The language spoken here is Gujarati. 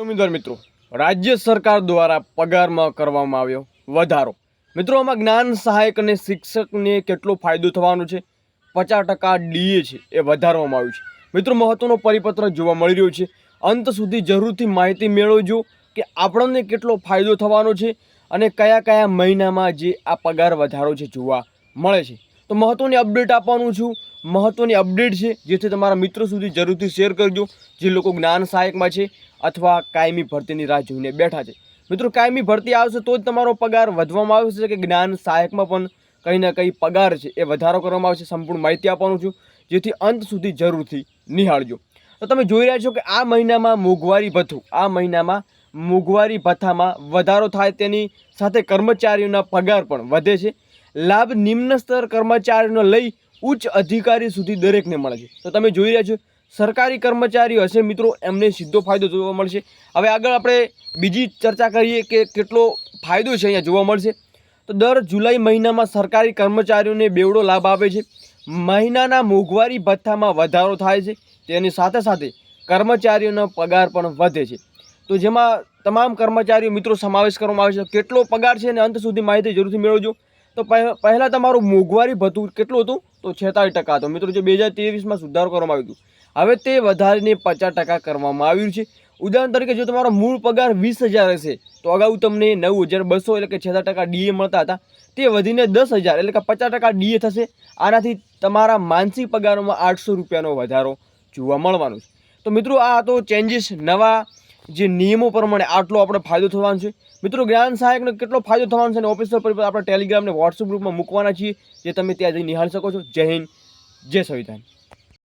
ઉમેદવાર મિત્રો, રાજ્ય સરકાર દ્વારા પગારમાં કરવામાં આવ્યો વધારો. મિત્રો, આમાં જ્ઞાન સહાયક અને શિક્ષકને કેટલો ફાયદો થવાનો છે? પચાસ ટકા ડીએ છે, એ વધારવામાં આવ્યું છે. મિત્રો, મહત્વનો પરિપત્ર જોવા મળી રહ્યો છે. અંત સુધી જરૂરથી માહિતી મેળવજો કે આપણને કેટલો ફાયદો થવાનો છે અને કયા કયા મહિનામાં જે આ પગાર વધારો છે જોવા મળે છે. તો મહત્વની અપડેટ આપવાનું છું. મહત્ત્વની અપડેટ છે, જેથી તમારા મિત્રો સુધી જરૂરથી શેર કરજો, જે લોકો જ્ઞાન સહાયકમાં છે અથવા કાયમી ભરતીની રાહ જોઈને બેઠા છે. મિત્રો, કાયમી ભરતી આવશે તો જ તમારો પગાર વધવામાં આવશે કે જ્ઞાન સહાયકમાં પણ કંઈ ના કંઈ પગાર છે એ વધારો કરવામાં આવશે. સંપૂર્ણ માહિતી આપવાનું છું, જેથી અંત સુધી જરૂરથી નિહાળજો. તો તમે જોઈ રહ્યા છો કે આ મહિનામાં મોંઘવારી ભથ્થું, આ મહિનામાં મોંઘવારી ભથ્થામાં વધારો થાય તેની સાથે કર્મચારીઓના પગાર પણ વધે છે. લાભ નિમ્ન સ્તર કર્મચારીઓને લઈ ઉચ્ચ અધિકારી સુધી દરેકને મળે છે. તો તમે જોઈ રહ્યા છો, સરકારી કર્મચારીઓ હશે મિત્રો, એમને સીધો ફાયદો જોવા મળશે. હવે આગળ આપણે બીજી ચર્ચા કરીએ કે કેટલો ફાયદો છે અહીંયા જોવા મળશે. તો દર જુલાઈ મહિનામાં સરકારી કર્મચારીઓને બેવડો લાભ આપે છે. મહિનાના મોંઘવારી ભથ્થામાં વધારો થાય છે. તેની સાથે સાથે કર્મચારીઓનો પગાર પણ વધે છે. તો જેમાં તમામ કર્મચારીઓ મિત્રો સમાવેશ કરવામાં આવે છે. કેટલો પગાર છે અને અંત સુધી માહિતી જરૂરથી મેળવજો. તો પહે- પહેલાં તમારું મોંઘવારી ભથ્થું કેટલું હતું? તો છેતાળીસ ટકા હતું. મિત્રો, જે બે હજાર ત્રેવીસમાં સુધારો કરવામાં આવ્યું હતું, હવે તે વધારીને પચાસ ટકા કરવામાં આવ્યું છે. ઉદાહરણ તરીકે, જો તમારો મૂળ પગાર વીસ હજાર હશે, તો અગાઉ તમને નવ હજાર બસો એટલે કે છેતાલીસ ટકા ડીએ મળતા હતા. તે વધીને દસ હજાર એટલે કે પચાસ ટકા ડીએ થશે. આનાથી તમારા માનસિક પગારોમાં આઠસો રૂપિયાનો વધારો જોવા મળવાનો છે. તો મિત્રો, આ તો ચેન્જીસ નવા જે નિયમો પ્રમાણે આટલો આપણે ફાયદો થવાનો છે. મિત્રો, જ્ઞાન સહાયકનો કેટલો ફાયદો થવાનો છે અને ઓફિસર પર આપણે ટેલિગ્રામને વોટ્સઅપ ગ્રુપમાં મૂકવાના છીએ, જે તમે ત્યાં જઈ નિહાળી શકો છો. જય હિન્દ, જય સંવિધાન.